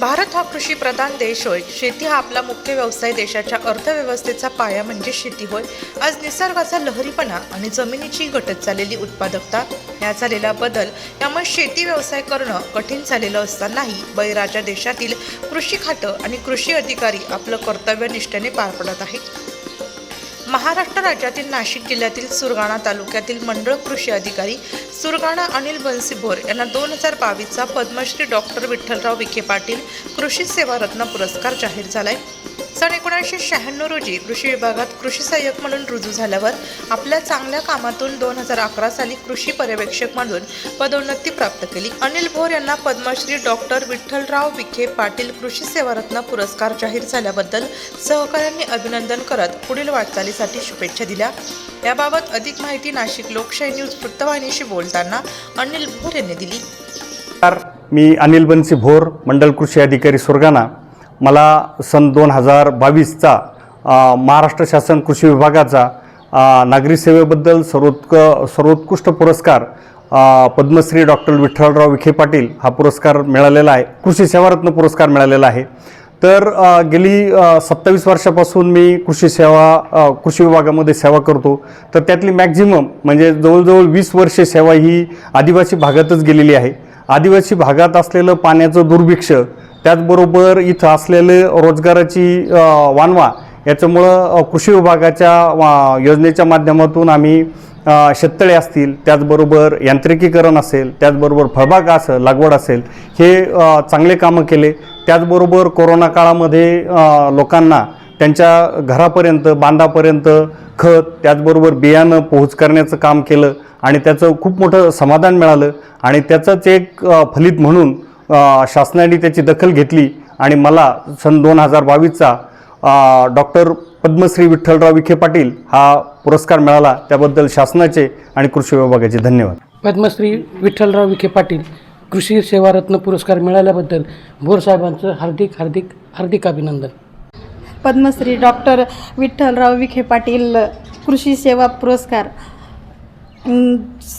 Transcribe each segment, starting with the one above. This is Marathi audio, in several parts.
भारत हा कृषी प्रधान देश होय. शेती हा आपला मुख्य व्यवसाय देशाच्या अर्थव्यवस्थेचा पाया म्हणजे शेती होय. आज निसर्गाचा लहरीपणा आणि जमिनीची घटत चाललेली उत्पादकता या झालेला बदल यामुळे शेती व्यवसाय करणं कठीण झालेलं असतानाही बळीराजा देशातील कृषी खातं आणि कृषी अधिकारी आपलं कर्तव्य निष्ठेने पार पडत आहेत. महाराष्ट्र राज्यातील नाशिक जिल्ह्यातील सुरगाणा तालुक्यातील मंडळ कृषी अधिकारी सुरगाणा अनिल बनसीभोर यांना दोन हजार बावीसचा पद्मश्री डॉक्टर विठ्ठलराव विखे पाटील कृषी सेवा रत्न पुरस्कार जाहीर झाला आहे सन एकोणीसशे शहाण्णव रोजी कृषी विभागात कृषी सहाय्यक म्हणून रुजू झाल्यावर आपल्या चांगल्या कामातून दोन हजार अकरा साली कृषी पर्यवेक्षक म्हणून पदोन्नती प्राप्त केली. अनिल भोर यांना पद्मश्री डॉक्टर विठ्ठलराव विखे पाटील कृषी सेवारत्न पुरस्कार जाहीर झाल्याबद्दल सहकाऱ्यांनी अभिनंदन करत पुढील वाटचालीसाठी शुभेच्छा दिल्या. याबाबत अधिक माहिती नाशिक लोकशाही न्यूज वृत्तवाहिनीशी बोलताना अनिल भोर यांनी दिली. मी अनिल बनसी भोर मंडल कृषी अधिकारी सुरगाणा. मला सन दोन हजार बावीसचा महाराष्ट्र शासन कृषी विभागाचा नागरी सेवेबद्दल सर्वोत्क सर्वोत्कृष्ट पुरस्कार पद्मश्री डॉक्टर विठ्ठलराव विखे पाटील हा पुरस्कार मिळालेला आहे. कृषी सेवारत्न पुरस्कार मिळालेला आहे. तर गेली सत्तावीस वर्षापासून मी कृषी सेवा कृषी विभागामध्ये सेवा करतो. तर त्यातली मॅक्झिमम म्हणजे जवळजवळ वीस वर्षे सेवा ही आदिवासी भागातच गेलेली आहे. आदिवासी भागात असलेलं पाण्याचं दुर्भिक्ष त्याचबरोबर इथं असलेले रोजगाराची वानवा याच्यामुळं कृषी विभागाच्या वा- योजनेच्या माध्यमातून आम्ही शेततळे असतील त्याचबरोबर यांत्रिकीकरण असेल त्याचबरोबर फळबाग असेल लागवड असेल हे चांगले कामं केले. त्याचबरोबर कोरोना काळामध्ये लोकांना त्यांच्या घरापर्यंत बांधापर्यंत खत त्याचबरोबर बियाणं पोहोच करण्याचं काम केलं आणि त्याचं खूप मोठं समाधान मिळालं. आणि त्याचंच एक फलित म्हणून शासनाने त्याची दखल घेतली आणि मला सन दोन हजार बावीसचा डॉक्टर पद्मश्री विठ्ठलराव विखे पाटील हा पुरस्कार मिळाला. त्याबद्दल शासनाचे आणि कृषी विभागाचे धन्यवाद. पद्मश्री विठ्ठलराव विखे पाटील कृषी सेवारत्न पुरस्कार मिळाल्याबद्दल भोर साहेबांचं हार्दिक हार्दिक हार्दिक अभिनंदन. पद्मश्री डॉक्टर विठ्ठलराव विखे पाटील कृषी सेवा पुरस्कार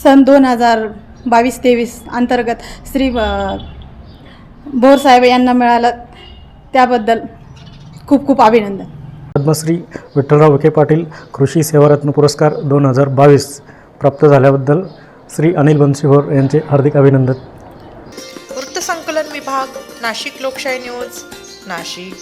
सन दोन हजार बावीस तेवीस अंतर्गत श्री अ, बोरसाहेब यांना मिळालं. त्याबद्दल खूप खूप अभिनंदन. पद्मश्री विठ्ठलराव विखे पाटील कृषी सेवारत्न पुरस्कार दोन हजार बावीस प्राप्त झाल्याबद्दल श्री अनिल बनसीभोर यांचे हार्दिक अभिनंदन. वृत्तसंकलन विभाग नाशिक लोकशाही न्यूज नाशिक.